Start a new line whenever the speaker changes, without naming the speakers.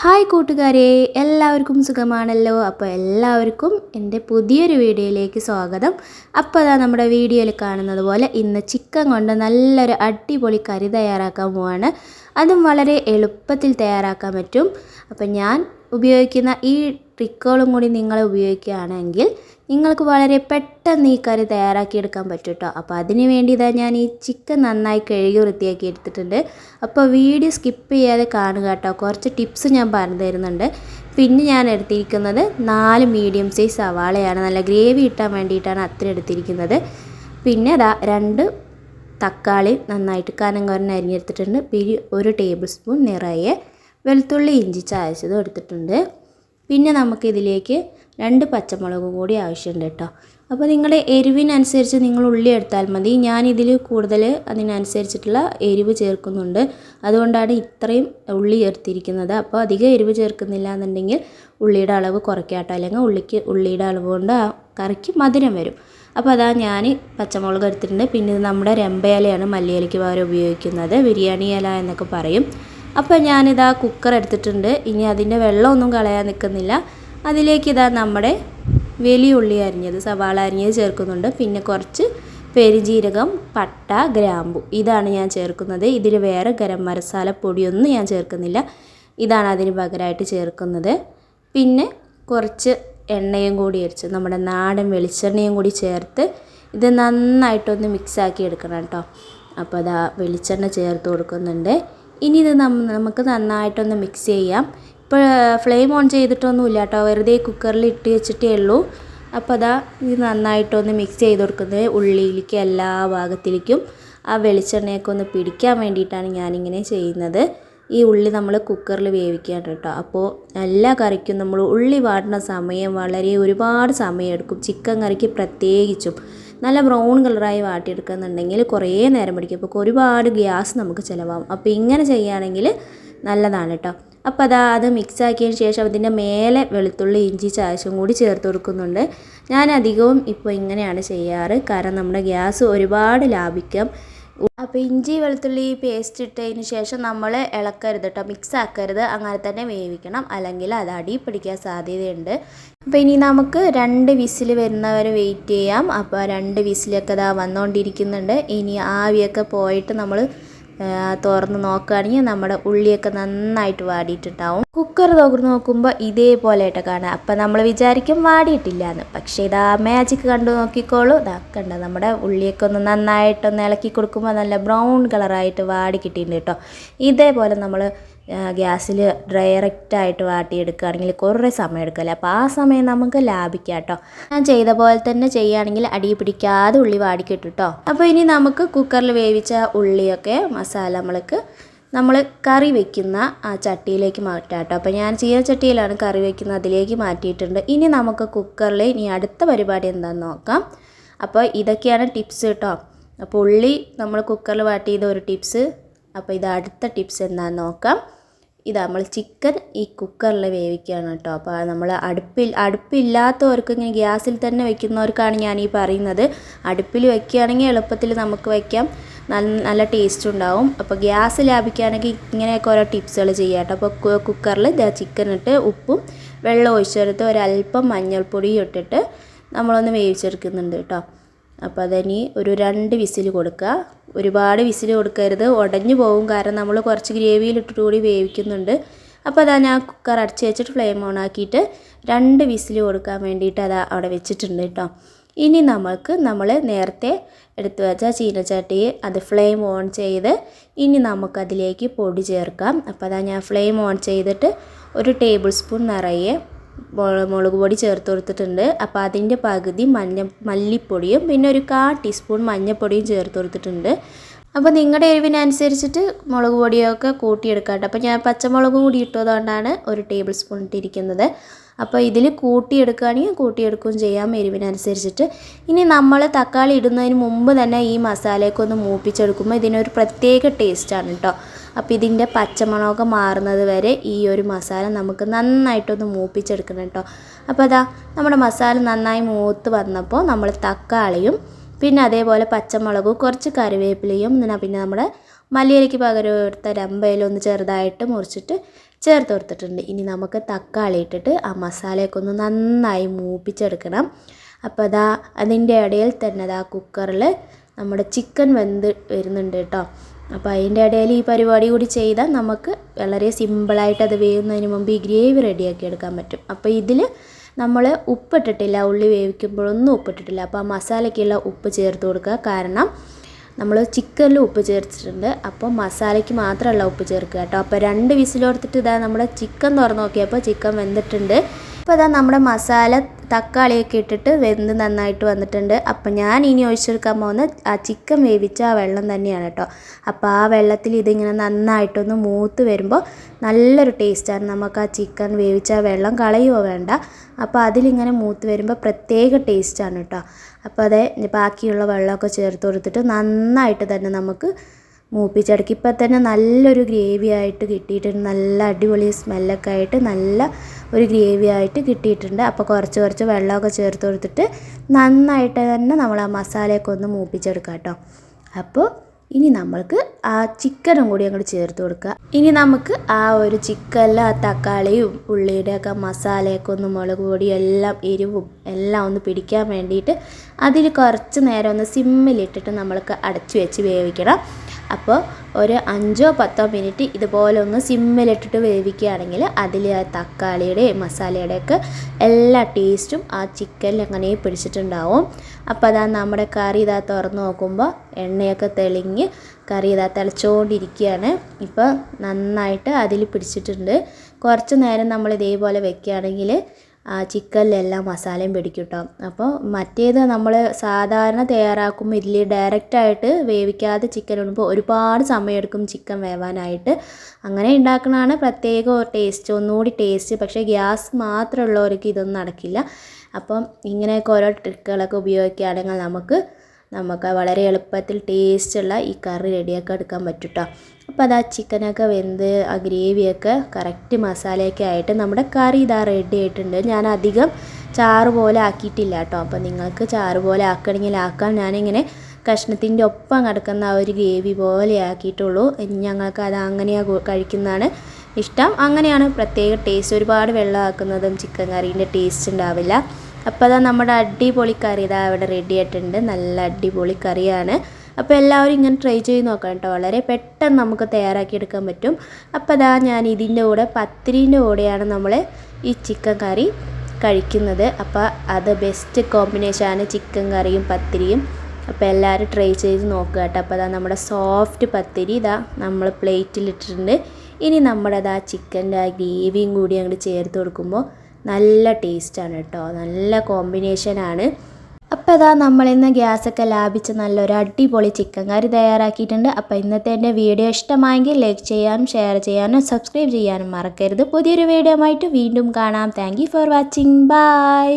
Hi കൂട്ടുകാരെ എല്ലാവർക്കും സുഖമാണല്ലോ. അപ്പോൾ എല്ലാവർക്കും എന്റെ പുതിയൊരു വീഡിയോയിലേക്ക് സ്വാഗതം. അപ്പോൾ അതാ നമ്മുടെ വീഡിയോയിൽ കാണുന്നത് പോലെ ഇന്ന് ചിക്കൻ കൊണ്ട് നല്ലൊരു അടിപൊളി കറി തയ്യാറാക്കാൻ പോവാണ്. അതും വളരെ എളുപ്പത്തിൽ തയ്യാറാക്കാൻ പറ്റും. അപ്പോൾ ഞാൻ ഉപയോഗിക്കുന്ന ഈ ട്രിക്കുകളും കൂടി നിങ്ങൾ ഉപയോഗിക്കുകയാണെങ്കിൽ നിങ്ങൾക്ക് വളരെ പെട്ടെന്ന് ഈ കറി തയ്യാറാക്കിയെടുക്കാൻ പറ്റും കേട്ടോ അപ്പോൾ അതിന് വേണ്ടി ഇതാ ഞാൻ ഈ ചിക്കൻ നന്നായി കഴുകി വൃത്തിയാക്കി എടുത്തിട്ടുണ്ട്. അപ്പോൾ വീഡിയോ സ്കിപ്പ് ചെയ്യാതെ കാണുക കേട്ടോ കുറച്ച് ടിപ്സ് ഞാൻ പറഞ്ഞു തരുന്നുണ്ട്. പിന്നെ ഞാൻ എടുത്തിരിക്കുന്നത് നാല് മീഡിയം സൈസ് സവാളയാണ്. നല്ല ഗ്രേവി ഇട്ടാൻ വേണ്ടിയിട്ടാണ് അത്ര എടുത്തിരിക്കുന്നത്. പിന്നെ അതാ രണ്ട് തക്കാളി നന്നായിട്ട് കനം കുറഞ്ഞ് അരിഞ്ഞെടുത്തിട്ടുണ്ട്. പിന്നെ ഒരു ടേബിൾ സ്പൂൺ നിറയെ വെളുത്തുള്ളി ഇഞ്ചി ചായച്ചതും എടുത്തിട്ടുണ്ട്. പിന്നെ നമുക്കിതിലേക്ക് രണ്ട് പച്ചമുളക് കൂടി ആവശ്യമുണ്ട് കേട്ടോ. അപ്പോൾ നിങ്ങളുടെ എരിവിനനുസരിച്ച് നിങ്ങൾ ഉള്ളി എടുത്താൽ മതി. ഞാനിതിൽ കൂടുതൽ അതിനനുസരിച്ചിട്ടുള്ള എരിവ് ചേർക്കുന്നുണ്ട്. അതുകൊണ്ടാണ് ഇത്രയും ഉള്ളി ചേർത്തിരിക്കുന്നത്. അപ്പോൾ അധികം എരിവ് ചേർക്കുന്നില്ല എന്നുണ്ടെങ്കിൽ ഉള്ളിയുടെ അളവ് കുറയ്ക്കാട്ടോ അല്ലെങ്കിൽ ഉള്ളിക്ക് ഉള്ളിയുടെ അളവ് കൊണ്ട് ആ കറിക്ക് മധുരം വരും. അപ്പോൾ അതാ ഞാൻ പച്ചമുളക് എടുത്തിട്ടുണ്ട്. പിന്നെ ഇത് നമ്മുടെ രമ്പയിലയാണ് മല്ലിയിലയ്ക്ക് പകരം ഉപയോഗിക്കുന്നത്. ബിരിയാണി ഇല എന്നൊക്കെ പറയും. അപ്പോൾ ഞാനിതാ കുക്കർ എടുത്തിട്ടുണ്ട്. ഇനി അതിന്റെ വെള്ളമൊന്നും കളയാൻ നിൽക്കുന്നില്ല. അതിലേക്ക് ഇതാ നമ്മുടെ വലിയ ഉള്ളി അരിഞ്ഞത് സവാള അരിഞ്ഞത് ചേർക്കുന്നുണ്ട്. പിന്നെ കുറച്ച് പെരുജീരകം പട്ട ഗ്രാമ്പു. ഇതാണ് ഞാൻ ചേർക്കുന്നത്. ഇതിൽ വേറെ ഗരം മസാല പൊടിയൊന്നും ഞാൻ ചേർക്കുന്നില്ല. ഇതാണ് അതിന് പകരമായിട്ട് ചേർക്കുന്നത്. പിന്നെ കുറച്ച് എണ്ണയും കൂടി അരിച്ച് നമ്മുടെ നാടൻ വെളിച്ചെണ്ണയും കൂടി ചേർത്ത് ഇത് നന്നായിട്ടൊന്ന് മിക്സാക്കി എടുക്കണം കേട്ടോ. അപ്പോൾ അതാ വെളിച്ചെണ്ണ ചേർത്ത് കൊടുക്കുന്നുണ്ട്. ഇനി ഇത് നമുക്ക് നന്നായിട്ടൊന്ന് മിക്സ് ചെയ്യാം. ഇപ്പോൾ ഫ്ലെയിം ഓൺ ചെയ്തിട്ടൊന്നുമില്ല കേട്ടോ വെറുതെ കുക്കറിൽ ഇട്ട് വെച്ചിട്ടേ ഉള്ളൂ. അപ്പോൾ അതാ ഇത് നന്നായിട്ടൊന്ന് മിക്സ് ചെയ്ത് കൊടുക്കുന്നത് ഉള്ളിയിലേക്ക് എല്ലാ ഭാഗത്തിലേക്കും. ആ വെളിച്ചെണ്ണയൊക്കെ ഒന്ന് പിടിക്കാൻ വേണ്ടിയിട്ടാണ് ഞാനിങ്ങനെ ചെയ്യുന്നത്. ഈ ഉള്ളി നമ്മൾ കുക്കറിൽ വേവിക്കുകയാണ് കേട്ടോ അപ്പോൾ എല്ലാ കറിക്കും നമ്മൾ ഉള്ളി വാടുന്ന സമയം വളരെ ഒരുപാട് സമയം എടുക്കും ചിക്കൻ കറിക്ക് പ്രത്യേകിച്ചും. നല്ല ബ്രൗൺ കളറായി വാട്ടിയെടുക്കുന്നുണ്ടെങ്കിൽ കുറേ നേരം പിടിക്കും. അപ്പോൾ ഒരുപാട് ഗ്യാസ് നമുക്ക് ചിലവാകും. അപ്പോൾ ഇങ്ങനെ ചെയ്യുകയാണെങ്കിൽ നല്ലതാണ് കേട്ടോ. അപ്പോൾ അതാ അത് മിക്സ് ആക്കിയതിന് ശേഷം അതിന്റെ മേലെ വെളുത്തുള്ളി ഇഞ്ചി ചായച്ചും കൂടി ചേർത്ത് കൊടുക്കുന്നുണ്ട്. ഞാൻ അധികവും ഇപ്പോൾ ഇങ്ങനെയാണ് ചെയ്യാറ്. കാരണം നമ്മുടെ ഗ്യാസ് ഒരുപാട് ലാഭിക്കാം. അപ്പോൾ ഇഞ്ചി വെളുത്തുള്ളി പേസ്റ്റ് ഇട്ടതിന് ശേഷം നമ്മൾ ഇളക്കരുത് കേട്ടോ മിക്സ് ആക്കരുത്. അങ്ങനെ തന്നെ വേവിക്കണം. അല്ലെങ്കിൽ അത് അടി പിടിക്കാൻ സാധ്യതയുണ്ട്. അപ്പോൾ ഇനി നമുക്ക് രണ്ട് വിസിൽ വരുന്നവരെ വെയിറ്റ് ചെയ്യാം. അപ്പോൾ രണ്ട് വിസിലൊക്കെ ഇതാ വന്നുകൊണ്ടിരിക്കുന്നുണ്ട് ഇനി ആവിയൊക്കെ പോയിട്ട് നമ്മൾ തുറന്ന് നോക്കുകയാണെങ്കിൽ നമ്മുടെ ഉള്ളിയൊക്കെ നന്നായിട്ട് വാടിയിട്ടുണ്ടാവും. കുക്കർ തുറന്ന് നോക്കുമ്പോൾ ഇതേപോലെയായിട്ട് കാണാം. അപ്പം നമ്മൾ വിചാരിക്കും വാടിയിട്ടില്ല എന്ന് പക്ഷേ ഇതാ മാജിക്ക് കണ്ടു നോക്കിക്കോളൂ. ഇതാ കണ്ട നമ്മുടെ ഉള്ളിയൊക്കെ ഒന്ന് നന്നായിട്ടൊന്ന് ഇളക്കി കൊടുക്കുമ്പോൾ നല്ല ബ്രൗൺ കളറായിട്ട് വാടി കിട്ടിയിട്ടുണ്ട് കേട്ടോ. ഇതേപോലെ നമ്മൾ ഗ്യാസിൽ ഡയറക്റ്റായിട്ട് വാട്ടിയെടുക്കുകയാണെങ്കിൽ കുറേ സമയം എടുക്കില്ല അപ്പോൾ ആ സമയം നമുക്ക് ലാഭിക്കാം കേട്ടോ. ഞാൻ ചെയ്ത പോലെ തന്നെ ചെയ്യുകയാണെങ്കിൽ അടി പിടിക്കാതെ ഉള്ളി വാടിക്കിട്ടു കേട്ടോ അപ്പോൾ ഇനി നമുക്ക് കുക്കറിൽ വേവിച്ച ഉള്ളിയൊക്കെ മസാല നമ്മൾക്ക് നമ്മൾ കറി വെക്കുന്ന ആ ചട്ടിയിലേക്ക് മാറ്റാം കേട്ടോ. അപ്പോൾ ഞാൻ ചീനച്ചട്ടിയിലാണ് കറി വെക്കുന്നത് അതിലേക്ക് മാറ്റിയിട്ടുണ്ട്. ഇനി നമുക്ക് കുക്കറിൽ ഇനി അടുത്ത പരിപാടി എന്താണെന്ന് നോക്കാം. അപ്പോൾ ഇതൊക്കെയാണ് ടിപ്സ് കേട്ടോ. അപ്പോൾ ഉള്ളി നമ്മൾ കുക്കറിൽ വാട്ട് ചെയ്ത ഒരു ടിപ്സ്. അപ്പോൾ ഇത് അടുത്ത ടിപ്സ് എന്താണെന്ന് നോക്കാം. ഇത് നമ്മൾ ചിക്കൻ ഈ കുക്കറിൽ വേവിക്കുകയാണ് കേട്ടോ. അപ്പോൾ നമ്മൾ അടുപ്പിൽ അടുപ്പില്ലാത്തവർക്ക് ഇങ്ങനെ ഗ്യാസിൽ തന്നെ വെക്കുന്നവർക്കാണ് ഞാൻ ഈ പറയുന്നത്. അടുപ്പിൽ വെക്കുകയാണെങ്കിൽ എളുപ്പത്തിൽ നമുക്ക് വയ്ക്കാം നല്ല നല്ല ടേസ്റ്റ് ഉണ്ടാവും. അപ്പോൾ ഗ്യാസ് ലാഭിക്കാനൊക്കെ ഇങ്ങനെയൊക്കെ ഓരോ ടിപ്സുകൾ ചെയ്യാം കേട്ടോ അപ്പോൾ കുക്കറിൽ ചിക്കൻ ഇട്ട് ഉപ്പും വെള്ളം ഒഴിച്ചെടുത്ത് ഒരല്പം മഞ്ഞൾപ്പൊടി ഇട്ടിട്ട് നമ്മളൊന്ന് വേവിച്ചെടുക്കുന്നുണ്ട് കേട്ടോ അപ്പോൾ അതിനി ഒരു രണ്ട് വിസിൽ കൊടുക്കുക. ഒരുപാട് വിസിൽ കൊടുക്കരുത്. ഉടഞ്ഞു പോകും കാരണം നമ്മൾ കുറച്ച് ഗ്രേവിയിലിട്ടിട്ട് കൂടി വേവിക്കുന്നുണ്ട്. അപ്പോൾ അതാ ഞാൻ കുക്കർ അടച്ച് വെച്ചിട്ട് ഫ്ലെയിം ഓൺ ആക്കിയിട്ട് രണ്ട് വിസിൽ കൊടുക്കാൻ വേണ്ടിയിട്ട് അത് അവിടെ വെച്ചിട്ടുണ്ട് കേട്ടോ ഇനി നമുക്ക് നമ്മൾ നേരത്തെ എടുത്തു വെച്ച ചീനച്ചട്ടി അത് ഫ്ലെയിം ഓൺ ചെയ്ത് ഇനി നമുക്കതിലേക്ക് പൊടി ചേർക്കാം. അപ്പോൾ അതാ ഞാൻ ഫ്ലെയിം ഓൺ ചെയ്തിട്ട് ഒരു ടേബിൾ സ്പൂൺ നിറയെ മുളക് പൊടി ചേർത്ത് കൊടുത്തിട്ടുണ്ട്. അപ്പോൾ അതിന്റെ പകുതി മഞ്ഞ മല്ലിപ്പൊടിയും പിന്നെ ഒരു കാ ടീസ്പൂൺ മഞ്ഞൾപ്പൊടിയും ചേർത്ത് കൊടുത്തിട്ടുണ്ട്. അപ്പോൾ നിങ്ങളുടെ എരിവിനനുസരിച്ചിട്ട് മുളക് പൊടിയൊക്കെ കൂട്ടിയെടുക്കാം കേട്ടോ. അപ്പോൾ ഞാൻ പച്ചമുളകും കൂടി ഇട്ടതുകൊണ്ടാണ് ഒരു ടേബിൾ സ്പൂൺ ഇട്ടിരിക്കുന്നത്. അപ്പോൾ ഇതിൽ കൂട്ടിയെടുക്കുകയാണെങ്കിൽ കൂട്ടിയെടുക്കുകയും ചെയ്യാം എരിവിനനുസരിച്ചിട്ട്. ഇനി നമ്മൾ തക്കാളി ഇടുന്നതിന് മുമ്പ് തന്നെ ഈ മസാലയൊക്കെ ഒന്ന് മൂപ്പിച്ചെടുക്കുമ്പോൾ ഇതിനൊരു പ്രത്യേക ടേസ്റ്റാണ് കേട്ടോ അപ്പോൾ ഇതിന്റെ പച്ചമണമൊക്കെ മാറുന്നത് വരെ ഈ ഒരു മസാല നമുക്ക് നന്നായിട്ടൊന്ന് മൂപ്പിച്ചെടുക്കണം കേട്ടോ അപ്പോൾ അതാ നമ്മുടെ മസാല നന്നായി മൂത്ത് വന്നപ്പോൾ നമ്മൾ തക്കാളിയും പിന്നെ അതേപോലെ പച്ചമുളകും കുറച്ച് കറിവേപ്പിലയും പിന്നെ നമ്മുടെ മല്ലിയിലയ്ക്ക് പകരം എടുത്ത രമ്പയിലൊന്ന് ചെറുതായിട്ട് മുറിച്ചിട്ട് ചേർത്ത് കൊടുത്തിട്ടുണ്ട് ഇനി നമുക്ക് തക്കാളി ഇട്ടിട്ട് ആ മസാലയൊക്കെ ഒന്ന് നന്നായി മൂപ്പിച്ചെടുക്കണം. അപ്പോൾ അതാ അതിന്റെ ഇടയിൽ തന്നെ അതാ കുക്കറിൽ നമ്മുടെ ചിക്കൻ വെന്ത് വരുന്നുണ്ട് കേട്ടോ. അപ്പോൾ അതിന്റെ ഇടയിൽ ഈ പരിപാടി കൂടി ചെയ്താൽ നമുക്ക് വളരെ സിമ്പിളായിട്ട് അത് വേവുന്നതിന് മുമ്പ് ഈ ഗ്രേവി റെഡിയാക്കി എടുക്കാൻ പറ്റും. അപ്പോൾ ഇതിൽ നമ്മൾ ഉപ്പിട്ടിട്ടില്ല. ഉള്ളി വേവിക്കുമ്പോഴൊന്നും ഉപ്പിട്ടിട്ടില്ല. അപ്പോൾ ആ മസാലയ്ക്കുള്ള ഉപ്പ് ചേർത്ത് കൊടുക്കുക. കാരണം നമ്മൾ ചിക്കനിൽ ഉപ്പ് ചേർത്തിട്ടുണ്ട്. അപ്പോൾ മസാലയ്ക്ക് മാത്രമല്ല ഉപ്പ് ചേർക്കുക കേട്ടോ. അപ്പോൾ രണ്ട് വിസിലോടുത്തിട്ട് ഇതാ നമ്മുടെ ചിക്കൻ തുറന്ന് നോക്കിയപ്പോൾ ചിക്കൻ വെന്തിട്ടുണ്ട്. അപ്പോൾ ഇതാ നമ്മുടെ മസാല തക്കാളിയൊക്കെ ഇട്ടിട്ട് വെന്ത് നന്നായിട്ട് വന്നിട്ടുണ്ട്. അപ്പം ഞാൻ ഇനി ഒഴിച്ചെടുക്കാൻ പോകുന്ന ആ ചിക്കൻ വേവിച്ച ആ വെള്ളം തന്നെയാണ് കേട്ടോ. അപ്പോൾ ആ വെള്ളത്തിൽ ഇതിങ്ങനെ നന്നായിട്ടൊന്ന് മൂത്ത് വരുമ്പോൾ നല്ലൊരു ടേസ്റ്റാണ് നമുക്ക് ആ ചിക്കൻ വേവിച്ച വെള്ളം. കളയുകയോ വേണ്ട. അപ്പോൾ അതിലിങ്ങനെ മൂത്ത് വരുമ്പോൾ പ്രത്യേക ടേസ്റ്റാണ് കേട്ടോ. അപ്പോൾ അതേ ബാക്കിയുള്ള വെള്ളമൊക്കെ ചേർത്ത് കൊടുത്തിട്ട് നന്നായിട്ട് തന്നെ നമുക്ക് മൂപ്പിച്ചെടുക്കും ഇപ്പം തന്നെ നല്ലൊരു ഗ്രേവി ആയിട്ട് കിട്ടിയിട്ടുണ്ട്. നല്ല അടിപൊളി സ്മെല്ലൊക്കെ ആയിട്ട് നല്ല ഒരു ഗ്രേവി ആയിട്ട് കിട്ടിയിട്ടുണ്ട്. അപ്പോൾ കുറച്ച് കുറച്ച് വെള്ളമൊക്കെ ചേർത്ത് കൊടുത്തിട്ട് നന്നായിട്ട് തന്നെ നമ്മൾ ആ മസാലയൊക്കെ ഒന്ന് മൂപ്പിച്ചെടുക്കാം കേട്ടോ. അപ്പോൾ ഇനി നമ്മൾക്ക് ആ ചിക്കനും കൂടി അങ്ങോട്ട് ചേർത്ത് കൊടുക്കുക ഇനി നമുക്ക് ആ ഒരു ചിക്കനിൽ ആ തക്കാളിയും ഉള്ളിയുടെ ഒക്കെ മസാലയൊക്കെ ഒന്ന് മുളക് പൊടിയും എല്ലാം എരിവും എല്ലാം ഒന്ന് പിടിക്കാൻ വേണ്ടിയിട്ട് അതിൽ കുറച്ച് നേരം ഒന്ന് സിമ്മിലിട്ടിട്ട് നമ്മൾക്ക് അടച്ചു വെച്ച് വേവിക്കണം. അപ്പോൾ ഒരു അഞ്ചോ പത്തോ മിനിറ്റ് ഇതുപോലെ ഒന്ന് സിമ്മിലിട്ടിട്ട് വേവിക്കുകയാണെങ്കിൽ അതിൽ ആ തക്കാളിയുടെയും മസാലയുടെയൊക്കെ എല്ലാ ടേസ്റ്റും ആ ചിക്കനിൽ അങ്ങനെ പിടിച്ചിട്ടുണ്ടാവും. അപ്പോൾ അതാ നമ്മുടെ കറി ഇതാ തുറന്ന് നോക്കുമ്പോൾ എണ്ണയൊക്കെ തെളിഞ്ഞ് കറി ഇതാ തിളച്ചുകൊണ്ടിരിക്കുകയാണ് ഇപ്പോൾ നന്നായിട്ട് അതിൽ പിടിച്ചിട്ടുണ്ട്. കുറച്ച് നേരം നമ്മൾ ഇതേപോലെ വെക്കുകയാണെങ്കിൽ ചിക്കനിലെല്ലാം മസാലയും പിടിക്കും കേട്ടോ അപ്പോൾ മറ്റേത് നമ്മൾ സാധാരണ തയ്യാറാക്കുമ്പോൾ ഇതിൽ ഡയറക്റ്റായിട്ട് വേവിക്കാതെ ചിക്കൻ ഇടുമ്പോൾ ഒരുപാട് സമയമെടുക്കും ചിക്കൻ വേവാനായിട്ട്. അങ്ങനെ ഉണ്ടാക്കുന്നതാണ് പ്രത്യേക ടേസ്റ്റ് ഒന്നുകൂടി ടേസ്റ്റ് പക്ഷേ ഗ്യാസ് മാത്രമുള്ളവർക്ക് ഇതൊന്നും നടക്കില്ല. അപ്പം ഇങ്ങനെയൊക്കെ ഓരോ ട്രിക്കുകളൊക്കെ ഉപയോഗിക്കുകയാണെങ്കിൽ നമുക്ക് നമുക്ക് വളരെ എളുപ്പത്തിൽ ടേസ്റ്റുള്ള ഈ കറി റെഡിയാക്കി എടുക്കാൻ പറ്റും കേട്ടോ അപ്പോൾ അത് ആ ചിക്കനൊക്കെ വെന്ത് ആ ഗ്രേവിയൊക്കെ കറക്റ്റ് മസാലയൊക്കെ ആയിട്ട് നമ്മുടെ കറി ഇതാ റെഡി ആയിട്ടുണ്ട്. ഞാൻ അധികം ചാറ് പോലെ ആക്കിയിട്ടില്ല കേട്ടോ. അപ്പോൾ നിങ്ങൾക്ക് ചാറ് പോലെ ആക്കണമെങ്കിൽ ആക്കാം. ഞാനിങ്ങനെ കഷ്ണത്തിന്റെ ഒപ്പം കിടക്കുന്ന ആ ഒരു ഗ്രേവി പോലെ ആക്കിയിട്ടുള്ളൂ. ഞങ്ങൾക്ക് അത് അങ്ങനെയാണ് കഴിക്കുന്നതാണ് ഇഷ്ടം. അങ്ങനെയാണ് പ്രത്യേക ടേസ്റ്റ് ഒരുപാട് വെള്ളം ആക്കുന്നതും ചിക്കൻ കറീന്റെ ടേസ്റ്റ് ഉണ്ടാവില്ല. അപ്പോൾ അതാ നമ്മുടെ അടിപൊളി കറി ഇതാ ഇവിടെ റെഡി ആയിട്ടുണ്ട്. നല്ല അടിപൊളി കറിയാണ്. അപ്പോൾ എല്ലാവരും ഇങ്ങനെ ട്രൈ ചെയ്ത് നോക്കാം കേട്ടോ. വളരെ പെട്ടെന്ന് നമുക്ക് തയ്യാറാക്കി എടുക്കാൻ പറ്റും. അപ്പോൾ അതാ ഞാൻ ഇതിന്റെ കൂടെ പത്തിരീന്റെ കൂടെയാണ് നമ്മൾ ഈ ചിക്കൻ കറി കഴിക്കുന്നത്. അപ്പോൾ അത് ബെസ്റ്റ് കോമ്പിനേഷനാണ് ചിക്കൻ കറിയും പത്തിരിയും. അപ്പോൾ എല്ലാവരും ട്രൈ ചെയ്ത് നോക്കുക കേട്ടോ. അപ്പോൾ അതാ നമ്മുടെ സോഫ്റ്റ് പത്തിരി ഇതാ നമ്മൾ പ്ലേറ്റിലിട്ടിട്ടുണ്ട് ഇനി നമ്മുടെ അതാ ചിക്കന്റെ ആ ഗ്രേവിയും കൂടി അങ്ങോട്ട് ചേർത്ത് കൊടുക്കുമ്പോൾ നല്ല ടേസ്റ്റാണ് കേട്ടോ. നല്ല കോമ്പിനേഷനാണ് അപ്പോൾ ഇതാ നമ്മളിന്ന് ഗ്യാസൊക്കെ ലാഭിച്ച് നല്ലൊരു അടിപൊളി ചിക്കൻ കറി തയ്യാറാക്കിയിട്ടുണ്ട്. അപ്പോൾ ഇന്നത്തെ എന്റെ വീഡിയോ ഇഷ്ടമായെങ്കിൽ ലൈക്ക് ചെയ്യാനും ഷെയർ ചെയ്യാനും സബ്സ്ക്രൈബ് ചെയ്യാനും മറക്കരുത്. പുതിയൊരു വീഡിയോ ആയിട്ട് വീണ്ടും കാണാം. Thank for watching. ബൈ.